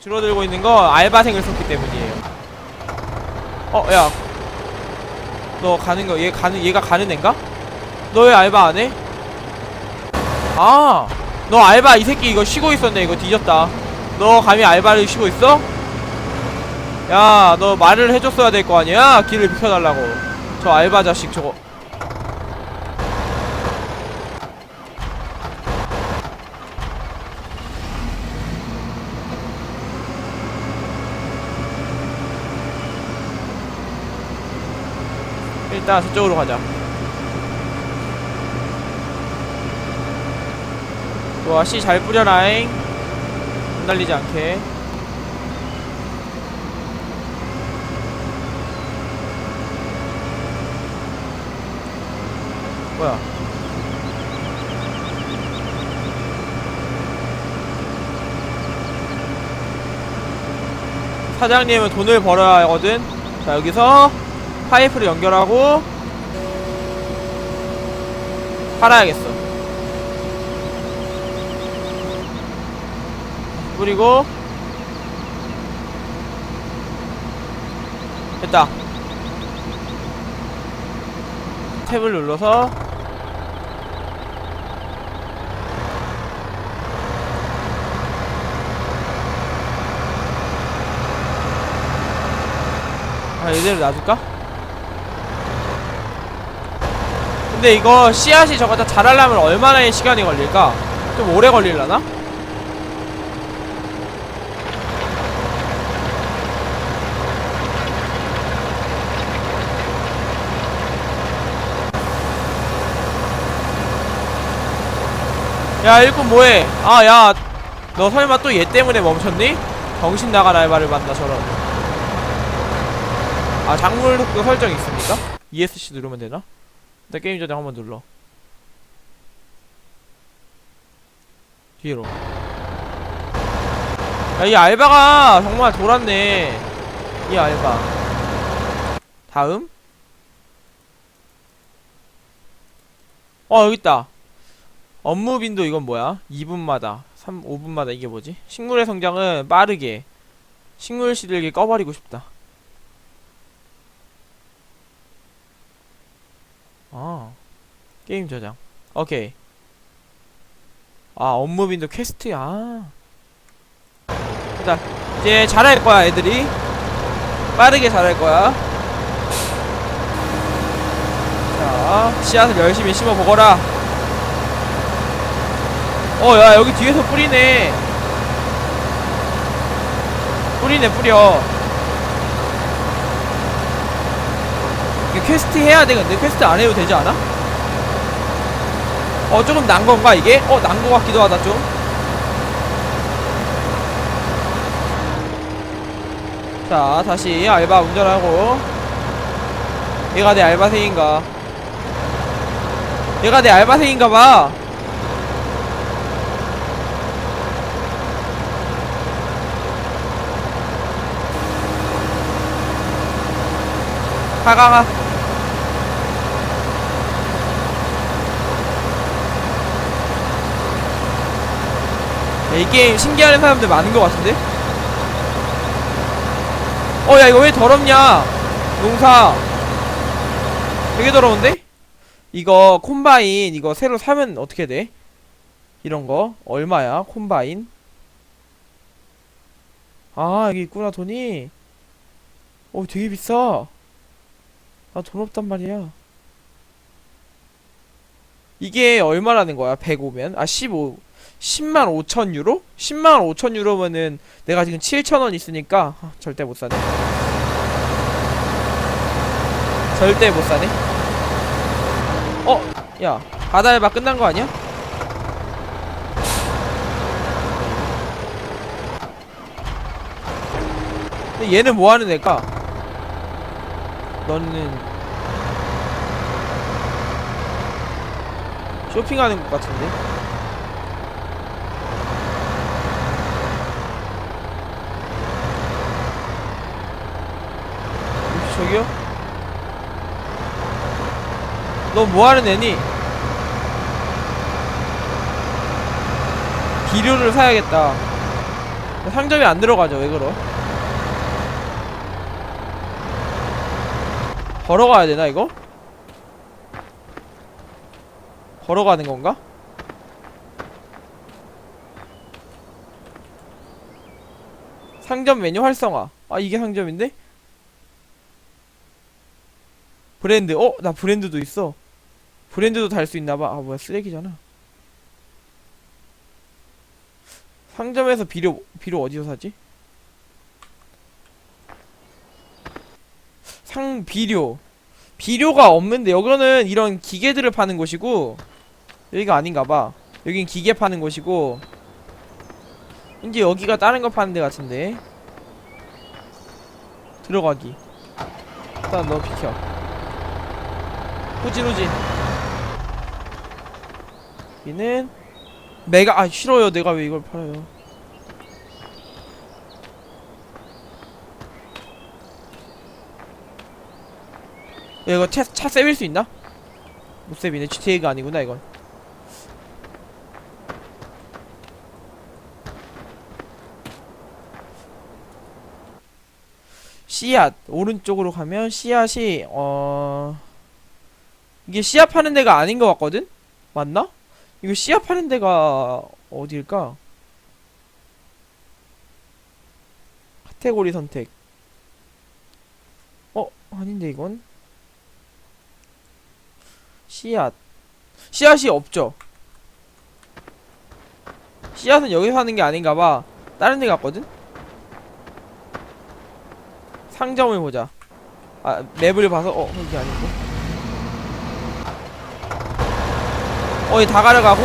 줄어들고 있는 거 알바생을 썼기 때문이에요. 어, 야. 너 가는 거, 얘 가는, 얘가 가는 앤가? 너 왜 알바 안 해? 아, 너 알바 이 새끼 이거 쉬고 있었네. 이거 뒤졌다. 너 감히 알바를 쉬고 있어? 야, 너 말을 해줬어야 될 거 아니야? 길을 비켜달라고. 저 알바 자식 저거. 일단 저쪽으로 가자. 좋아, 씨잘 뿌려라잉. 흩날리지 않게. 뭐야? 사장님은 돈을 벌어야 하거든. 자, 여기서 파이프를 연결하고 팔아야겠어. 뿌리고 됐다. 탭을 눌러서 아 이대로 놔둘까? 근데 이거 씨앗이 저거 다 자라려면 얼마나의 시간이 걸릴까? 좀 오래 걸릴라나? 야 일꾼 뭐해 아 야 너 설마 또 얘 때문에 멈췄니? 정신 나간 알바를 만나 저런 아 작물 속도 설정 있습니까? ESC 누르면 되나? 일단 게임 저장 한번 눌러. 뒤로. 야이 알바가 정말 돌았네. 이 알바. 다음? 어 여깄다. 업무 빈도 이건 뭐야? 2분마다 3, 5분마다 이게 뭐지? 식물의 성장은 빠르게 식물 시들게 꺼버리고 싶다 아 게임 저장. 오케이. 아 업무 빈도 퀘스트야 일단 이제 잘할 거야 애들이. 빠르게 잘할 거야. 자 씨앗을 열심히 심어 보거라. 어, 야, 여기 뒤에서 뿌리네. 뿌리네, 뿌려. 이게 퀘스트 해야 되겠는데? 퀘스트 안 해도 되지 않아? 어, 조금 난 건가, 이게? 어, 난 거 같기도 하다, 좀. 자, 다시 알바 운전하고. 얘가 내 알바생인가? 얘가 내 알바생인가 봐. 가, 가, 가. 이 게임 신기하는 사람들 많은 것 같은데? 어, 야, 이거 왜 더럽냐? 농사. 되게 더러운데? 이거, 콤바인, 이거 새로 사면 어떻게 돼? 이런 거. 얼마야? 콤바인? 아, 여기 있구나, 돈이. 어, 되게 비싸. 나 돈 없단 말이야. 이게 얼마라는 거야? 105면? 아, 15. 10만 5천 유로? 10만 5천 유로면은 내가 지금 7천 원 있으니까 아, 절대 못 사네. 절대 못 사네. 어, 야, 바다 알바 끝난 거 아니야? 근데 얘는 뭐 하는 애까? 너는 쇼핑하는 것 같은데? 저기요? 너 뭐하는 애니? 비료를 사야겠다 상점이 안 들어가죠 왜 그러 걸어가야 되나 이거? 걸어가는 건가? 상점 메뉴 활성화 아 이게 상점인데? 브랜드. 어? 나 브랜드도 있어. 브랜드도 달 수 있나봐. 아 뭐야 쓰레기잖아. 상점에서 비료 비료 어디서 사지? 상 비료. 비료가 없는데 여기는 이런 기계들을 파는 곳이고 여기가 아닌가봐. 여긴 기계 파는 곳이고 이제 여기가 다른 거 파는 데 같은데. 들어가기. 일단 너 비켜 후진 여기는 메가 아 싫어요. 내가 왜 이걸 팔아요? 야, 이거 차, 차 세빌 수 있나? 못 세비네. GTA가 아니구나 이건. 씨앗. 오른쪽으로 가면 씨앗이 어 이게 씨앗 파는 데가 아닌 것 같거든? 맞나? 이거 씨앗 파는 데가 어디일까? 카테고리 선택 어? 아닌데 이건? 씨앗 씨앗이 없죠 씨앗은 여기서 하는 게 아닌가봐 다른 데 갔거든? 상점을 보자 아 맵을 봐서 어 이게 아닌데 어, 이다 가려가고,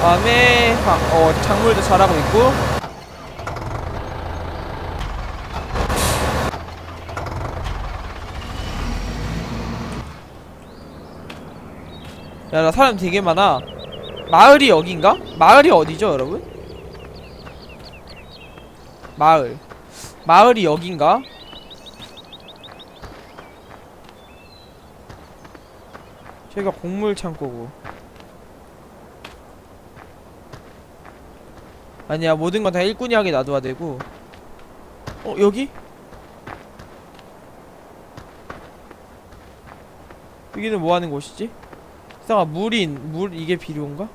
다음에, 가- 어, 작물도 자라고 있고, 야, 나 사람 되게 많아. 마을이 여긴가? 마을이 어디죠, 여러분? 마을. 마을이 여긴가? 저희가 곡물 창고고. 아니야 모든 건 다 일꾼이 하게 놔둬야 되고 어 여기? 여기는 뭐 하는 곳이지? 이상아 물인 물 이게 비료인가?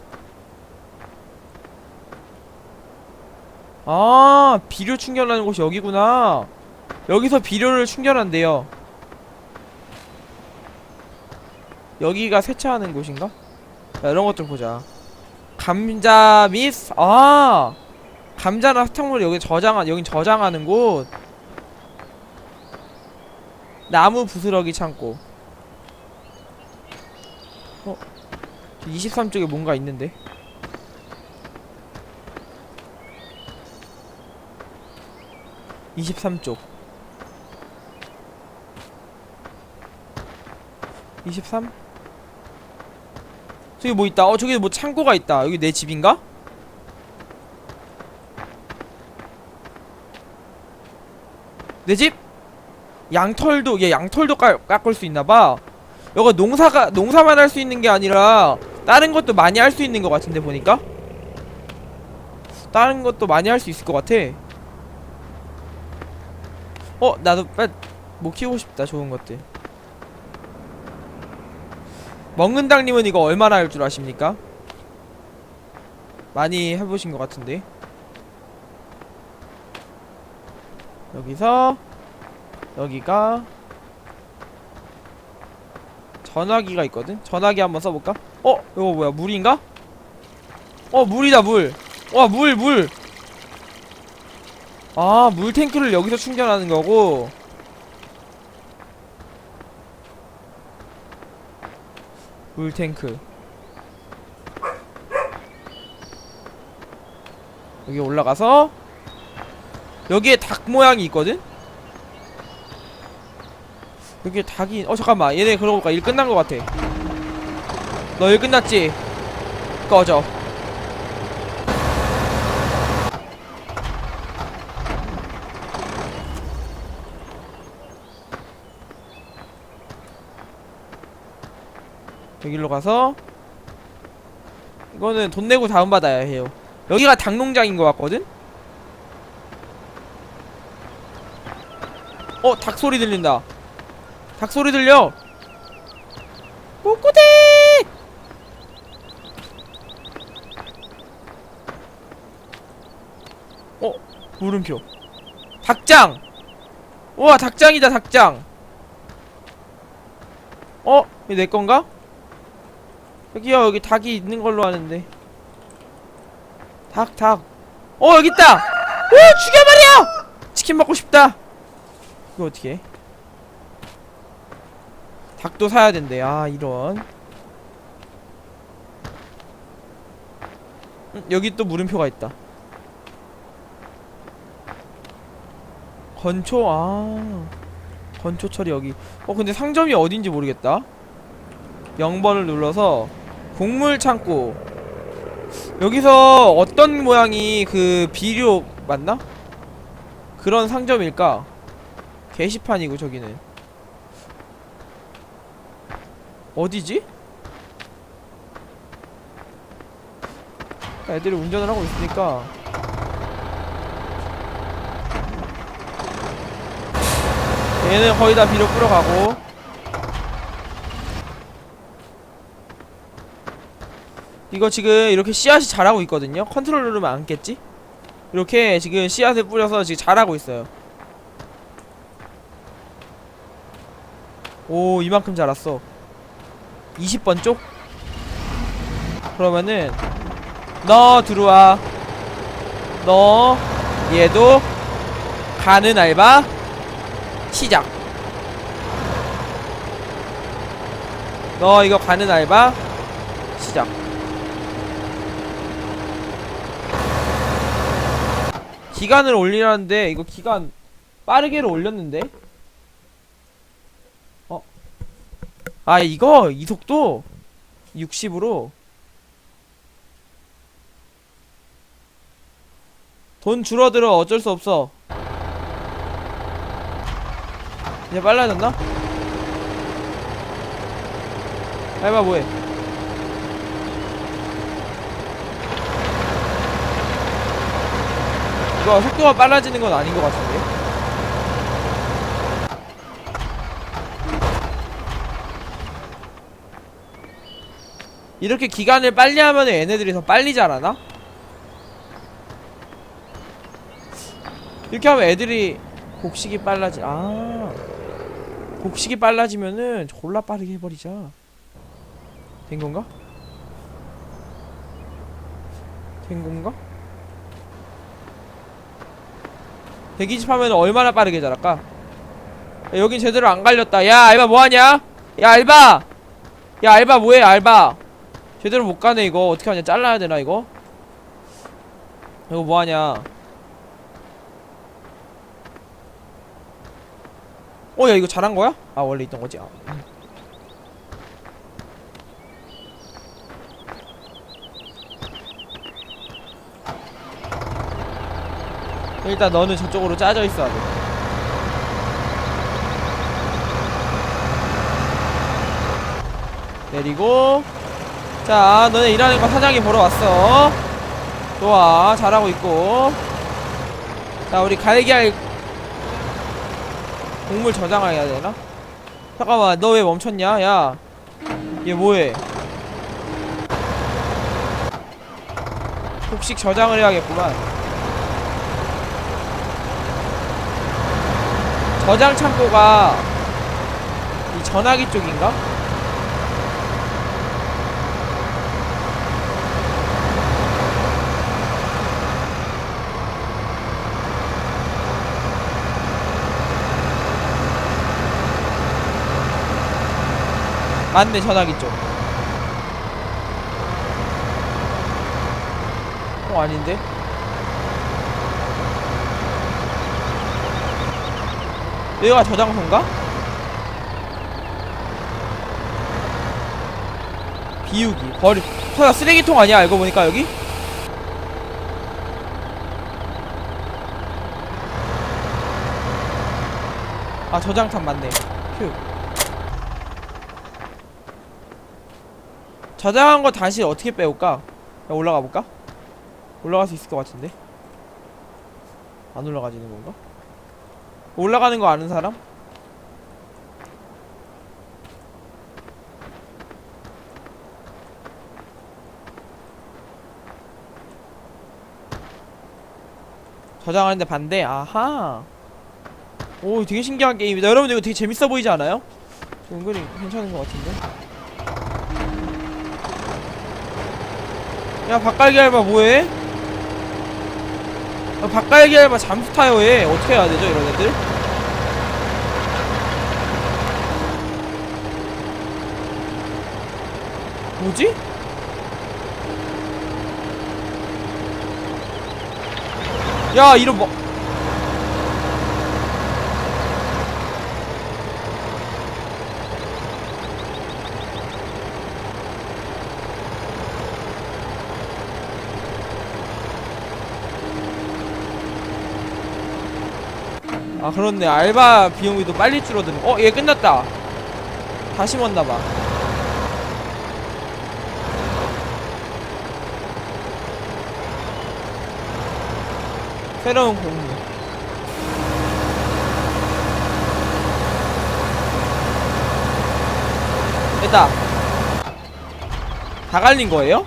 아 비료 충전하는 곳이 여기구나 여기서 비료를 충전한대요 여기가 세차하는 곳인가? 자, 이런 것 좀 보자 감자 및 아 감자나 사탕물을 여기 저장한 여긴 저장하는 곳 나무 부스러기 창고 어 23쪽에 뭔가 있는데 (23쪽) 23? 저기 뭐 있다. 어, 저기 뭐 창고가 있다. 여기 내 집인가? 내 집? 양털도, 얘 양털도 깎, 깎을 수 있나봐. 여기 농사가, 농사만 할 수 있는 게 아니라, 다른 것도 많이 할 수 있는 것 같은데, 보니까? 다른 것도 많이 할 수 있을 것 같아. 어, 나도 뭐 키우고 싶다, 좋은 것들. 먹는당님은 이거 얼마나 할 줄 아십니까? 많이 해보신 것 같은데 여기서 여기가 전화기가 있거든? 전화기 한번 써볼까? 어? 이거 뭐야 물인가? 어 물이다 물! 와 물! 물! 아 물탱크를 여기서 충전하는 거고 물탱크 여기 올라가서 여기에 닭 모양이 있거든? 여기에 닭이 어 잠깐만 얘네 그러고 보니까 일 끝난 것 같아 너 일 끝났지? 꺼져 여기로 가서 이거는 돈 내고 다운받아야 해요 여기가 닭농장인 것 같거든? 어, 닭 소리 들린다. 닭 소리 들려. 꼬꼬대! 어, 물음표. 닭장! 우와, 닭장이다, 닭장! 어? 이거 내 건가? 여기요, 여기 닭이 있는 걸로 아는데. 닭, 닭. 어, 여기 있다! 오, 죽여버려! 치킨 먹고 싶다! 이거 어떻게 해? 닭도 사야 된대. 아, 이런. 음, 여기 또 물음표가 있다. 건초, 아. 건초 처리 여기. 어, 근데 상점이 어딘지 모르겠다. 0번을 눌러서, 곡물 창고. 여기서 어떤 모양이 그 비료 맞나? 그런 상점일까? 게시판이고 저기는. 어디지? 애들이 운전을 하고 있으니까. 얘는 거의 다 비료 뿌려가고. 이거 지금 이렇게 씨앗이 자라고 있거든요. 컨트롤 누르면 안 깼지? 이렇게 지금 씨앗을 뿌려서 지금 자라고 있어요 오 이만큼 자랐어. 20번 쪽? 그러면은 너 들어와. 너 얘도 가는 알바? 시작. 너 이거 가는 알바? 시작. 기간을 올리라는데 이거 기간 빠르게로 올렸는데 아 이거 이 속도? 60으로? 돈 줄어들어 어쩔 수 없어. 이제 빨라졌나? 해봐 뭐해? 이거 속도가 빨라지는 건 아닌 것 같은데 이렇게 기간을 빨리 하면 얘네들이 더 빨리 자라나? 이렇게 하면 애들이 곡식이 빨라지 아 곡식이 빨라지면은 졸라 빠르게 해버리자 된 건가? 된 건가? 대기집 하면 얼마나 빠르게 자랄까? 야, 여긴 제대로 안 갈렸다 야 알바 뭐하냐? 야 알바 야 알바 뭐해 알바 제대로 못 가네 이거. 어떻게 하냐? 잘라야 되나 이거? 이거 뭐 하냐? 어 야 이거 잘한 거야? 아 원래 있던 거지. 아. 일단 너는 저쪽으로 짜져 있어야 돼. 내리고 자, 너네 일하는 거 사장이 보러 왔어. 좋아, 잘하고 있고. 자, 우리 갈기할 곡물 저장을 해야 되나? 잠깐만, 너 왜 멈췄냐? 야, 얘 뭐해? 곡식 저장을 해야겠구만. 저장 창고가 이 전화기 쪽인가? 맞네 전화기 쪽. 어 아닌데? 여기가 저 장소인가? 비우기 버리 설마 쓰레기통 아니야 알고 보니까 여기? 아 저장탑 맞네 휴 저장한 거 다시 어떻게 빼올까? 야, 올라가 볼까? 올라갈 수 있을 것 같은데 안 올라가지는 건가? 올라가는 거 아는 사람? 저장하는데 반대? 아하. 오, 되게 신기한 게임이다. 여러분들 이거 되게 재밌어 보이지 않아요? 은근히 괜찮은 것 같은데. 야, 박갈기 알바 뭐해? 야, 박갈기 알바 잠수 타요 얘. 어떻게 해야 되죠, 이런 애들? 뭐지? 야, 이런 뭐. 아 그렇네. 알바 비용이도 빨리 줄어드는 어 얘 끝났다. 다시 왔나봐. 새로운 공무 됐다. 다 갈린 거예요?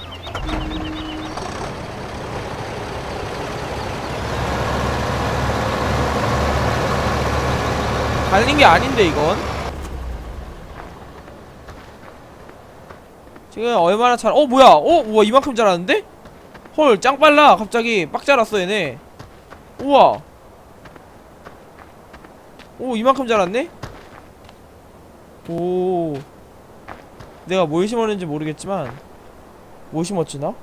갈린 게 아닌데 이건. 지금 얼마나 잘.. 어 뭐야? 어 우와 이만큼 자랐는데? 헐 짱 빨라. 갑자기 빡 자랐어 얘네. 우와. 오 이만큼 자랐네? 오. 내가 뭘 심었는지 모르겠지만 뭐 심었지 나?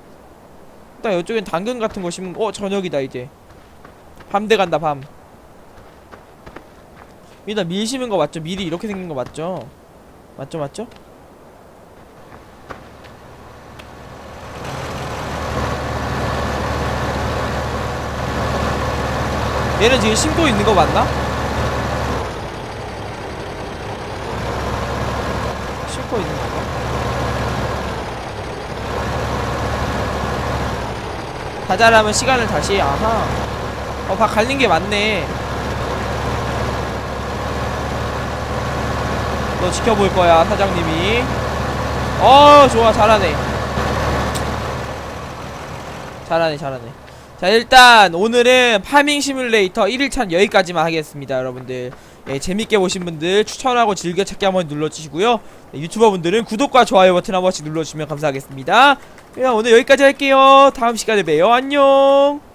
일단 이쪽엔 당근 같은 거 심은 거. 어 저녁이다 이제. 밤 돼 간다 밤 일단 밀 심은 거 맞죠? 밀이 이렇게 생긴 거 맞죠? 맞죠 맞죠? 얘는 지금 심고 있는 거 맞나? 심고 있는 건가? 다 자라면 시간을 다시 아하 어밥 갈린 게 맞네 너 지켜볼 거야 사장님이. 어 좋아 잘하네. 잘하네 잘하네. 자 일단 오늘은 파밍 시뮬레이터 1일차는 여기까지만 하겠습니다 여러분들. 예, 재밌게 보신 분들 추천하고 즐겨찾기 한번 눌러주시고요. 네, 유튜버 분들은 구독과 좋아요 버튼 한 번씩 눌러주시면 감사하겠습니다. 그냥 오늘 여기까지 할게요. 다음 시간에 봬요. 안녕